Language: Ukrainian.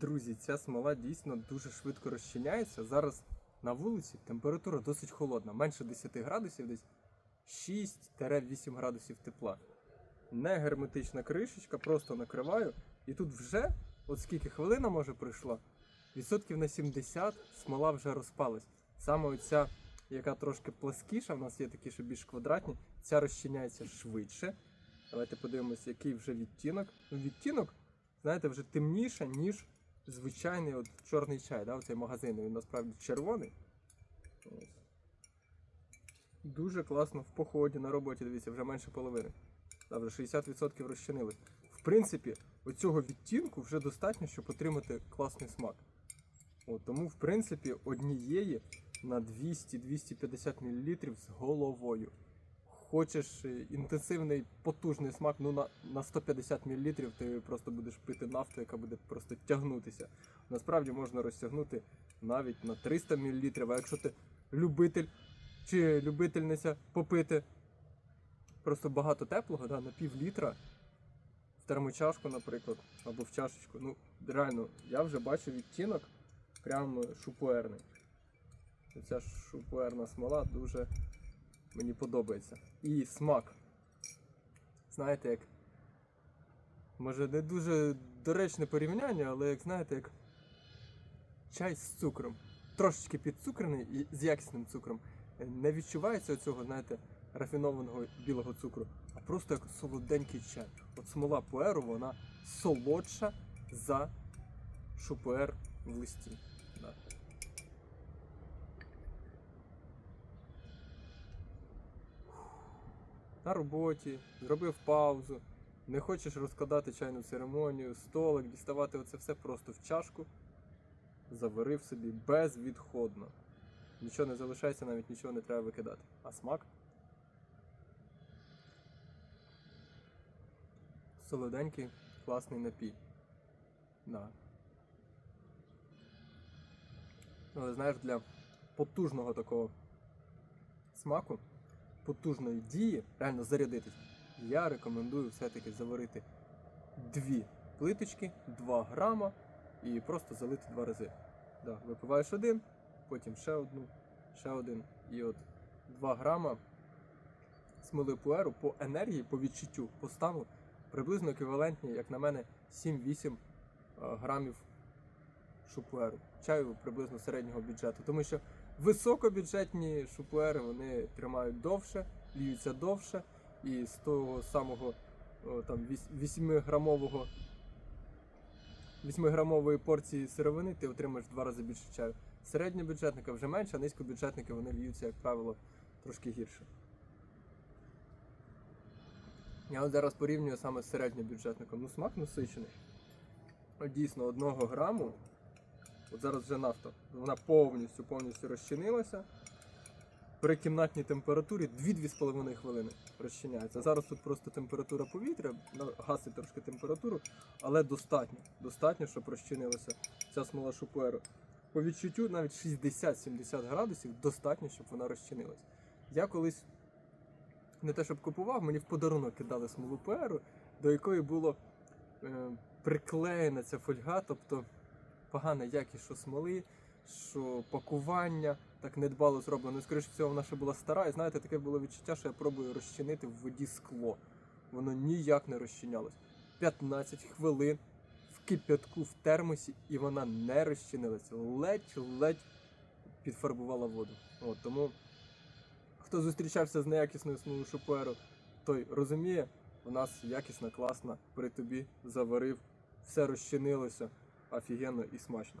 Друзі, ця смола дійсно дуже швидко розчиняється. Зараз на вулиці температура досить холодна, менше 10 градусів, десь 6-8 градусів тепла. Не герметична кришечка, просто накриваю. І тут вже, от скільки хвилина може пройшла, відсотків на 70 смола вже розпалась. Саме оця, яка трошки пласкіша, в нас є такі, що більш квадратні, ця розчиняється швидше. Давайте подивимося, який вже відтінок. Відтінок, знаєте, вже темніше, ніж звичайний от чорний чай, да, оцей магазин, він насправді червоний. Ось. Дуже класно в поході на роботі, дивіться, вже менше половини. Да, вже 60% розчинилось. В принципі, оцього відтінку вже достатньо, щоб отримати класний смак. От, тому, в принципі, однієї на 200-250 мл з головою. Хочеш е, інтенсивний потужний смак, ну на, на 150 мл ти просто будеш пити нафту, яка буде просто тягнутися. Насправді можна розтягнути навіть на 300 мл, а якщо ти любитель чи любительниця попити просто багато теплого, да, на пів літра в термочашку, наприклад, або в чашечку. Ну, реально, я вже бачу відтінок прям шупуерний. Ця шупуерна смола дуже мені подобається. І смак. Знаєте, як. Може, не дуже доречне порівняння, але як знаєте, як чай з цукром. Трошечки підцукрений і з якісним цукром. Не відчувається цього, знаєте, рафінованого білого цукру, а просто як солоденький чай. От смола пуеру, вона солодша за шупуер в листі. Да. На роботі, зробив паузу, не хочеш розкладати чайну церемонію, столик, діставати оце все просто в чашку, заварив собі безвідходно. Нічого не залишається, навіть нічого не треба викидати. А смак? Солоденький, класний напій. Да. Але знаєш, для потужного такого смаку потужної дії, реально зарядитись, я рекомендую все-таки заварити дві плиточки, 2 грама і просто залити два рази. Да, випиваєш один, потім ще одну, ще один. І от 2 грама смоли пуеру по енергії, по відчуттю, по стану приблизно еквівалентні, як на мене, 7-8 е, грамів шупуеру. Чаю приблизно середнього бюджету. Тому що високобюджетні шупуери вони тримають довше, ліються довше, і з того самого о, там 8-грамового 8-грамової порції сировини ти отримаєш в два рази більше чаю. Середньобюджетника вже менше, а низькобюджетники вони льються, як правило, трошки гірше. Я от зараз порівнюю саме з середньобюджетником. Ну, смак насичений. Дійсно, одного граму. От зараз вже нафта. Вона повністю повністю розчинилася. При кімнатній температурі 2-2,5 хвилини розчиняється. Зараз тут просто температура повітря, гасить трошки температуру, але достатньо. Достатньо, щоб розчинилася ця смола шупуеру. По відчуттю навіть 60-70 градусів достатньо, щоб вона розчинилась. Я колись не те, щоб купував, мені в подарунок кидали смолу пуеру, до якої було е, приклеєна ця фольга, тобто погана якість що смоли, що пакування так недбало зроблено. Ну, скоріше всього, вона ще була стара, і знаєте, таке було відчуття, що я пробую розчинити в воді скло. Воно ніяк не розчинялось. 15 хвилин в кип'ятку в термосі, і вона не розчинилася. Ледь-ледь підфарбувала воду. От, тому хто зустрічався з неякісною смолою шупуеру, той розуміє, у нас якісна, класна, при тобі заварив, все розчинилося офігенно і смачно.